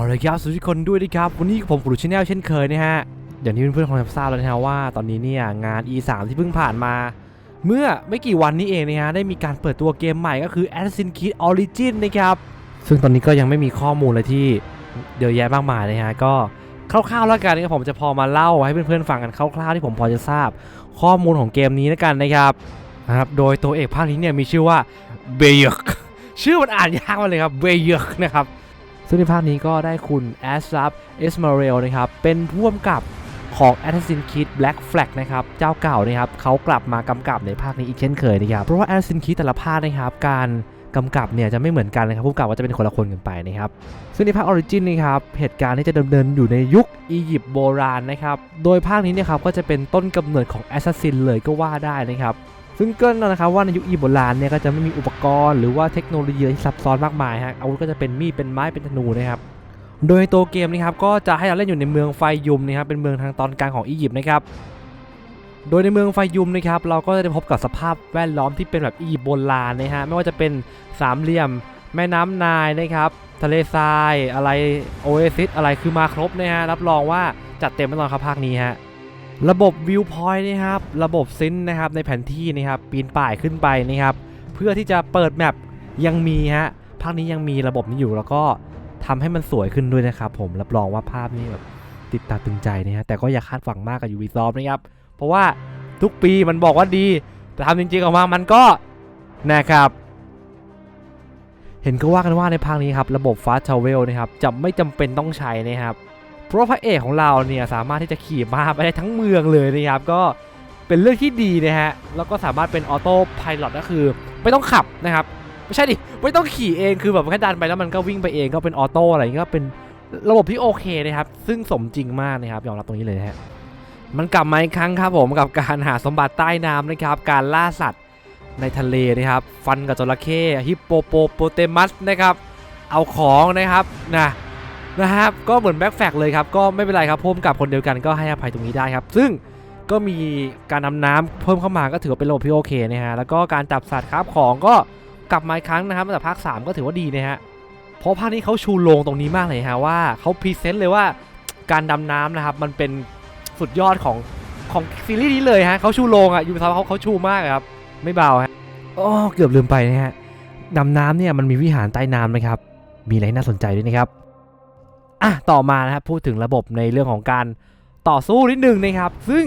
เอาเลยครับสวัสดีทุกคนด้วยนะครับวันนี้ผมกรูชแนลเช่นเคยนะฮะอย่างที่เพื่อนๆคงทราบแล้วนะฮะว่าตอนนี้เนี่ยงาน E3 ที่เพิ่งผ่านมา เมื่อไม่กี่วันนี้เองนะฮะได้มีการเปิดตัวเกมใหม่ก็คือ Assassin's Creed Origin นะครับซึ่งตอนนี้ก็ยังไม่มีข้อมูลเลยที่เยอะแยะมากมายนะฮะก็คร่าวๆแล้วกันนะครับผมจะพอมาเล่าให้เพื่อนๆฟังกันคร่าวๆที่ผมพอจะทราบ ข้อมูลของเกมนี้แล้วกันนะครับนะครับโดยตัวเอกภาคนี้เนี่ยมีชื่อว่าเบยกชื่อมันอ่านยากมากเลยครับเบยกนะครับ ซึ่งในภาคนี้ก็ได้คุณแอสซับเอสมาเรลนะครับ เป็นผู้กำกับของ Assassin's Creed Black Flag นะครับ เจ้าเก่านะครับเขากลับมากำกับในภาคนี้อีกเช่นเคยนะครับ เพราะว่า Assassin's Creed แต่ละภาคนะครับการกำกับเนี่ยจะไม่เหมือนกันนะครับผู้กำกับก็จะเป็นคนละคนกันไปนะครับ ซึ่งในภาค Origin นนะครับเหตุการณ์ที่จะดำเนินอยู่ในยุคอียิปต์โบราณนะครับ โดยภาคนี้เนี่ยครับก็จะเป็นต้นกำเนิดของ Assassin เลยก็ว่าได้นะครับ ซึ่งเกรินแล้วนะครับว่าในยุคอีโบราณเนี่ยก็จะไม่มีอุปกรณ์หรือว่าเทคโนโลยีที่ซับซ้อนมากมายฮะอาวุธก็จะเป็นมีดเป็นไม้เป็นธนูนะครับโดยตัวเกมนะครับก็จะให้เราเล่นอยู่ในเมืองไฟยุมนะครับเป็นเมืองทางตอนกลางของอียิปต์นะครับโดยในเมืองไฟยุมนะครับเราก็จะได้พบกับสภาพแวดล้อมที่เป็นแบบอียิปต์โบราณนะฮะไม่ว่าจะเป็นสามเหลี่ยม แม่น้ำนายนะครับทะเลทรายอะไรโอเอซิสอะไรคือมาครบนะฮะรับรองว่าจัดเต็มแน่นอนครับภาคนี้ฮะ ระบบวิวพอยต์นะครับ ระบบซินค์นะครับในแผนที่นะครับ ปีนป่ายขึ้นไปนะครับ เพื่อที่จะเปิดแมปยังมีฮะ ภาคนี้ยังมีระบบนี้อยู่แล้วก็ทำให้มันสวยขึ้นด้วยนะครับผม รับรองว่าภาพนี้แบบติดตาตึงใจนะฮะ แต่ก็อย่าคาดหวังมากกับ Ubisoft นะครับ เพราะว่าทุกปีมันบอกว่าดี แต่ทำจริงๆออกมา มันก็นะครับ เห็นก็ว่ากันว่าในภาคนี้ครับ ระบบ Fast Travel นะครับ จะไม่จำเป็นต้องใช้นะครับ เพราะพระเอกของเราเนี่ยสามารถที่จะขี่ม้าไปได้ทั้งเมืองเลยนะครับก็เป็นเรื่องที่ดีนะฮะแล้วก็สามารถเป็นออโต้พาย t ก็คือไม่ต้องขับนะครับไม่ใช่ดิไม่ต้องขี่เองคือแบบแค่ดันไปแล้วมันก็วิ่งไปเองก็เป็นออโต้อะไรก็เป็นระบบที่โอเคนะครับซึ่งสมจริงมากนะครับยอมรับตรงนี้เลยนะฮะมันกลับมาอีกครั้งครับผมกับการหาสมบัติใต้น้ำนะครับการล่าสัตว์ในทะเลนะครับฟันกับจระเข้ฮิปโปโปโปเตมัสนะครับเอาของนะครับนะ นะครับก็เหมือนแบ็คแฟกเลยครับก็ไม่เป็นไรครับพ่วมกับคนเดียวกันก็ให้อภัยตรงนี้ได้ครับ ซึ่งก็มีการนำน้ำเพิ่มเข้ามาก็ถือว่าเป็นระบบที่โอเคนะฮะแล้วก็การจับสัตว์ครับของก็กลับมาอีกครั้งนะครับแต่ภาค 3 ก็ถือว่าดีนะฮะเพราะภาคนี้เขาชูโรงตรงนี้มากเลยฮะว่าเขาพรีเซนต์เลยว่าการดำน้ำนะครับมันเป็นสุดยอดของของซีรีส์นี้เลยฮะเขาชูโรงอะยูทูบเขาเขาชูมากครับไม่เบาฮะอ๋อเกือบลืมไปนะฮะดำน้ำเนี่ยมันมีวิหารใต้น้ำนะครับมีอะไรน่าสนใจด้วยนะครับ อะต่อมานะครับพูดถึงระบบในเรื่องของการต่อสู้นิดนึงนะครับ ซึ่ง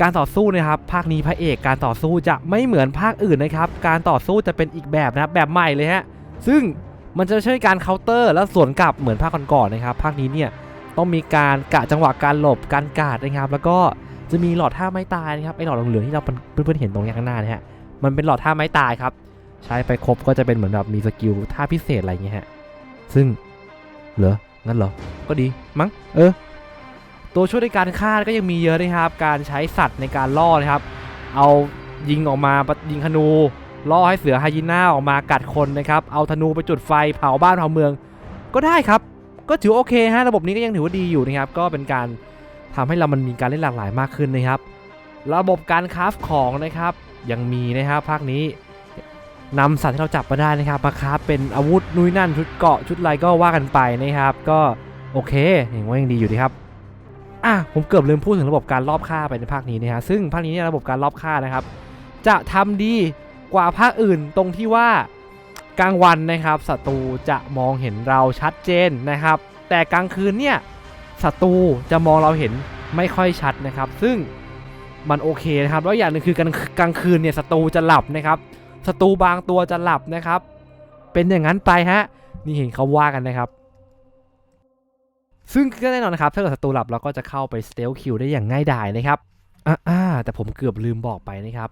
การต่อสู้นะครับ ภาคนี้พระเอกการต่อสู้จะไม่เหมือนภาคอื่นนะครับ การต่อสู้จะเป็นอีกแบบนะครับแบบใหม่เลยฮะซึ่งมันจะไม่ใช่การเคาน์เตอร์แล้วสวนกลับเหมือนภาคก่อนๆนะครับ ภาคนี้เนี่ยต้องมีการกะจังหวะการหลบการกาดนะครับ แล้วก็จะมีหลอดท่าไม้ตายนะครับไอหลอดเหลืองที่เราเพื่อนๆเห็นตรงนี้ข้างหน้านะฮะมันเป็นหลอดท่าไม้ตายครับ ใช้ไปครบก็จะเป็นเหมือนแบบมีสกิลท่าพิเศษอะไรอย่างเงี้ยฮะซึ่งเหรอ งั้นเหรอ ก็ดีมั้ง เออ ตัวช่วยในการฆ่าก็ยังมีเยอะนะครับ การใช้สัตว์ในการล่อนะครับ เอายิงออกมายิงธนูล่อให้เสือไฮยีน่าออกมากัดคนนะครับ เอาธนูไปจุดไฟเผาบ้านเผาเมือง ก็ได้ครับ ก็ถือโอเคฮะ ระบบนี้ก็ยังถือว่าดีอยู่นะครับ ก็เป็นการทำให้เรามันมีการเล่นหลากหลายมากขึ้นนะครับ ระบบการคราฟของนะครับ ยังมีนะครับภาคนี้ นำสัตว์ที่เราจับมาได้นะครับมาคราเป็นอาวุธนุ้ยนั่นชุดเกาะชุดอะไรก็ว่ากันไปนะครับ ก็โอเคเห็นว่ายังดีอยู่ดีครับอะผมเกือบลืมพูดถึงระบบการรอบฆ่าไปในภาคนี้นะฮะซึ่งภาคนี้เนี่ยระบบการรอบฆ่านะครับ จะทำดีกว่าภาคอื่นตรงที่ว่ากลางวันนะครับศัตรูจะมองเห็นเราชัดเจนนะครับ แต่กลางคืนเนี่ยศัตรูจะมองเราเห็นไม่ค่อยชัดนะครับ ซึ่งมันโอเคนะครับแล้วอย่างหนึ่งคือกลางกลางคืนเนี่ยศัตรูจะหลับนะครับ ศัตรูบางตัวจะหลับนะครับ เป็นอย่างนั้นไปฮะ นี่เห็นเขาว่ากันนะครับ ซึ่งก็แน่นอนนะครับ ถ้าเกิดศัตรูหลับเราก็จะเข้าไปสเตลคิวได้อย่างง่ายดายนะครับอ่าแต่ผมเกือบลืมบอกไปนะครับ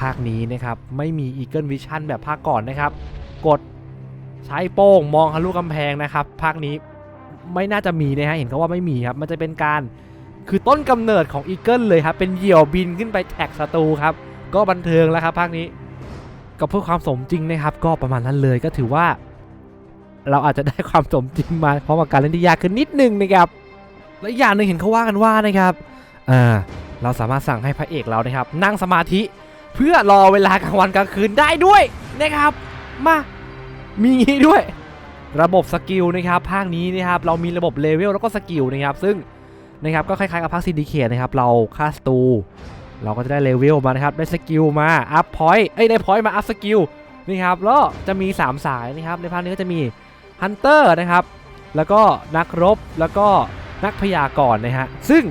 ภาคนี้นะครับไม่มี Eagle Vision แบบภาคก่อนนะครับ กดใช้โป้งมองทะลุกำแพงนะครับ ภาคนี้ไม่น่าจะมีนะฮะเห็นเขาว่าไม่มีครับ มันจะเป็นการคือต้นกำเนิดของ Eagle เลยครับ เป็นเหยี่ยวบินขึ้นไปแท็กศัตรูครับ ก็บันเทิงแล้วครับภาคนี้ ก็เพื่อความสมจริงนะครับ ก็ประมาณนั้นเลยก็ถือว่า เราอาจจะได้ความสมจริงมาพร้อมกับการเล่นที่ยากขึ้นนิดนึงนะครับและอย่างหนึ่งเห็นเขาว่ากันว่านะครับอ่าเราสามารถสั่งให้พระเอกเรานะครับ นั่งสมาธิเพื่อรอเวลากลางวันกลางคืนได้ด้วยนะครับมามีงี้ด้วย ระบบสกิลนะครับภาคนี้นะครับเรามีระบบเลเวลแล้วก็สกิลนะครับซึ่งนะครับก็คล้ายๆกับภาคซินดิเคทนะครับเราค่าสตู เราก็จะได้เลเวลมานะครับ ได้สกิลมา อัพพอยต์เอ้ย ได้พอยต์มาอัพสกิลนะครับ แล้วจะมี 3 สายนะครับ ในภาคนี้ก็จะมีฮันเตอร์นะครับ แล้วก็นักรบ แล้วก็นักพยากรณ์นะฮะ ซึ่ง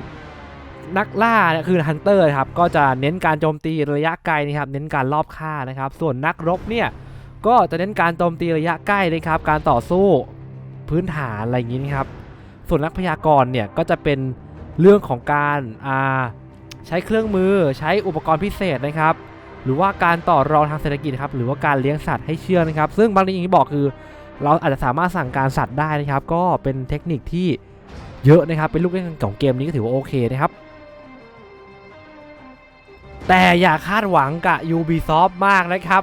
นักล่าเนี่ยคือฮันเตอร์ครับ ก็จะเน้นการโจมตีระยะไกลนะครับ เน้นการลอบฆ่านะครับ ส่วนนักรบเนี่ย ก็จะเน้นการโจมตีระยะใกล้นะครับ การต่อสู้พื้นฐานอะไรอย่างนี้นะครับ ส่วนนักพยากรณ์เนี่ย ก็จะเป็นเรื่องของการอ่า ใช้เครื่องมือใช้อุปกรณ์พิเศษนะครับ หรือว่าการต่อรองทางเศรษฐกิจครับ หรือว่าการเลี้ยงสัตว์ให้เชื่องนะครับ ซึ่งบางทีอย่างที่บอกคือ เราอาจจะสามารถสั่งการสัตว์ได้นะครับ ก็เป็นเทคนิคที่เยอะนะครับ เป็นลูกเล่นของเกมนี้ก็ถือว่าโอเคนะครับ แต่อย่าคาดหวังกับ Ubisoft มากนะครับ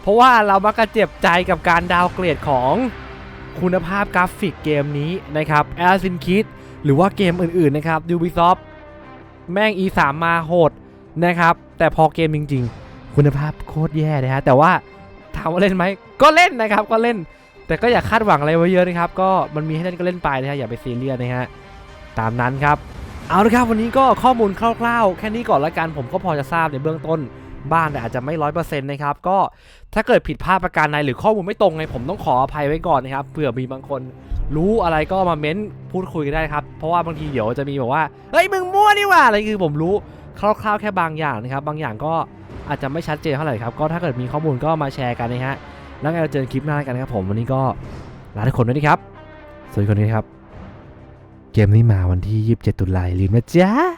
เพราะว่าเรามักจะเจ็บใจกับการดาวเกรดของคุณภาพกราฟิกเกมนี้นะครับ Assassin's Creed หรือว่าเกมอื่นๆนะครับ Ubisoft แม่ง E3 มาโหดนะครับ แต่พอเกมจริง ๆ คุณภาพโคตรแย่นะฮะแต่ว่าถามว่าเล่นไหมก็เล่นนะครับก็เล่น แต่ก็อย่าคาดหวังอะไรไว้เยอะนะครับ ก็มันมีให้เล่นก็เล่นไปนะฮะอย่าไปซีเรียสนะฮะตามนั้นครับเอาละครับวันนี้ก็ข้อมูลคร่าวๆ แค่นี้ก่อนละกันผมก็พอจะทราบในเบื้องต้น บ้างแต่อาจจะไม่ร้อยเปอร์เซ็นต์นะครับก็ถ้าเกิดผิดพลาดประการใดหรือข้อมูลไม่ตรงไงผมต้องขออภัยไว้ก่อนนะครับเผื่อมีบางคนรู้อะไรก็มาเม้นพูดคุยกันได้ครับเพราะว่าบางทีเดี๋ยวจะมีแบบว่าเฮ้ยมึงมั่วนี่หว่าอะไรคือผมรู้คร่าวๆแค่บางอย่างนะครับบางอย่างก็อาจจะไม่ชัดเจนเท่าไหร่ครับก็ถ้าเกิดมีข้อมูลก็มาแชร์กันนะฮะแล้วไงเราเจอคลิปหน้ากันครับผมวันนี้ก็ลาทุกคนด้วยนะครับสวัสดีคนนี้ครับ เกมนี้มาวันที่ 27 ตุลาคมอย่าลืมนะจ๊ะ